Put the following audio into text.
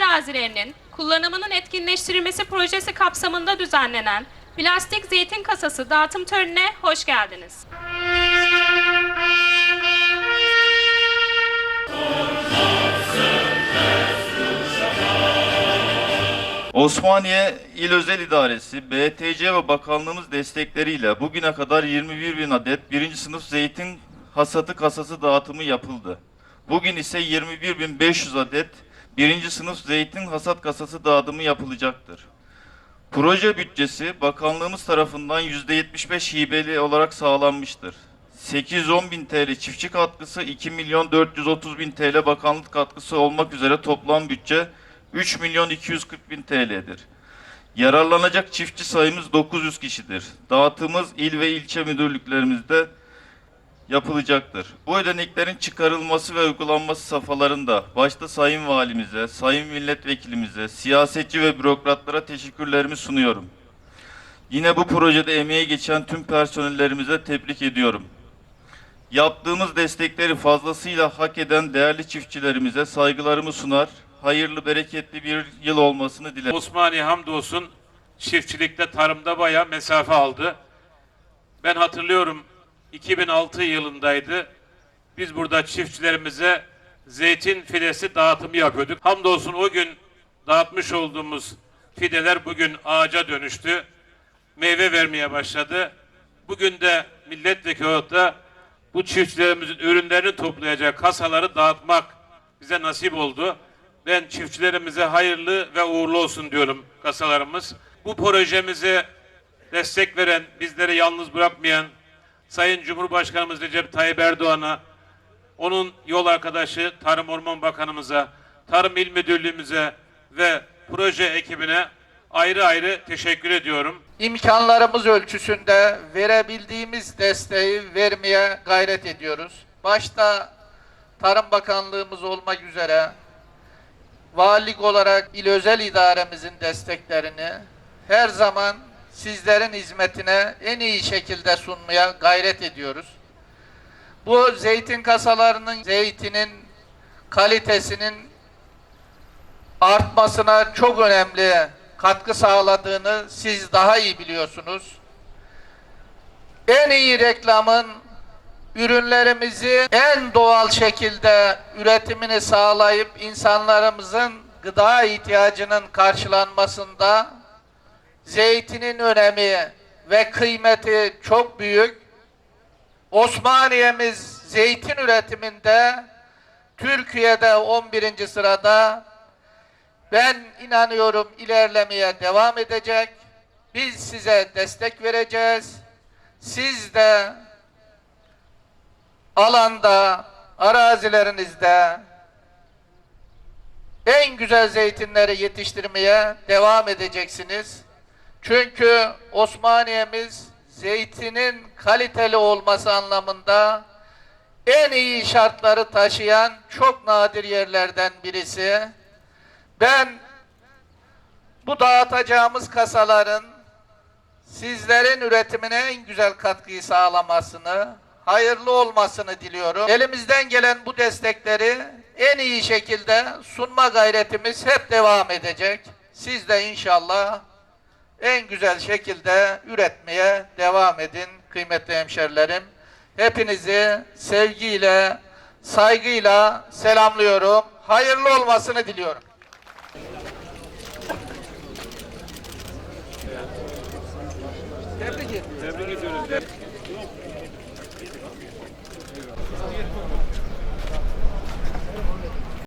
arazilerinin kullanımının etkinleştirilmesi projesi kapsamında düzenlenen plastik zeytin kasası dağıtım törenine hoş geldiniz. Osmaniye İl Özel İdaresi, BTC ve bakanlığımız destekleriyle bugüne kadar 21 bin adet birinci sınıf zeytin hasatı kasası dağıtımı yapıldı. Bugün ise 21.500 adet birinci sınıf zeytin hasat kasası dağıtımı yapılacaktır. Proje bütçesi bakanlığımız tarafından %75 hibeli olarak sağlanmıştır. 810 bin TL çiftçi katkısı, 2 milyon 430 bin TL bakanlık katkısı olmak üzere toplam bütçe 3 milyon 240 bin TL'dir. Yararlanacak çiftçi sayımız 900 kişidir. Dağıtımız il ve ilçe müdürlüklerimizde yapılacaktır. Bu ödeneklerin çıkarılması ve uygulanması safhalarında başta Sayın Valimize, Sayın Milletvekilimize, siyasetçi ve bürokratlara teşekkürlerimi sunuyorum. Yine bu projede emeği geçen tüm personellerimize tebrik ediyorum. Yaptığımız destekleri fazlasıyla hak eden değerli çiftçilerimize saygılarımı sunar, hayırlı bereketli bir yıl olmasını dilerim. Osmaniye hamdolsun çiftçilikte tarımda bayağı mesafe aldı. Ben hatırlıyorum 2006 yılındaydı. Biz burada çiftçilerimize zeytin fidesi dağıtımı yapıyorduk. Hamdolsun o gün dağıtmış olduğumuz fideler bugün ağaca dönüştü. Meyve vermeye başladı. Bugün de milletvekili olarak da bu çiftçilerimizin ürünlerini toplayacak kasaları dağıtmak bize nasip oldu. Ben çiftçilerimize hayırlı ve uğurlu olsun diyorum kasalarımız. Bu projemize destek veren, bizleri yalnız bırakmayan Sayın Cumhurbaşkanımız Recep Tayyip Erdoğan'a, onun yol arkadaşı Tarım Orman Bakanımıza, Tarım İl Müdürlüğümüze ve proje ekibine ayrı ayrı teşekkür ediyorum. imkanlarımız ölçüsünde verebildiğimiz desteği vermeye gayret ediyoruz. Başta Tarım Bakanlığımız olmak üzere valilik olarak il özel idaremizin desteklerini her zaman sizlerin hizmetine en iyi şekilde sunmaya gayret ediyoruz. Bu zeytin kasalarının, zeytinin kalitesinin artmasına çok önemli katkı sağladığını siz daha iyi biliyorsunuz. En iyi reklamın ürünlerimizi en doğal şekilde üretimini sağlayıp insanlarımızın gıda ihtiyacının karşılanmasında zeytinin önemi ve kıymeti çok büyük. Osmaniye'miz zeytin üretiminde Türkiye'de 11. sırada ben inanıyorum ilerlemeye devam edecek. Biz size destek vereceğiz. Siz de alanda, arazilerinizde en güzel zeytinleri yetiştirmeye devam edeceksiniz. Çünkü Osmaniye'miz zeytinin kaliteli olması anlamında en iyi şartları taşıyan çok nadir yerlerden birisi. Ben bu dağıtacağımız kasaların sizlerin üretimine en güzel katkıyı sağlamasını, hayırlı olmasını diliyorum. Elimizden gelen bu destekleri en iyi şekilde sunma gayretimiz hep devam edecek. Siz de inşallah en güzel şekilde üretmeye devam edin kıymetli hemşerilerim. Hepinizi sevgiyle, saygıyla selamlıyorum. Hayırlı olmasını diliyorum. Tebrik ediyorum.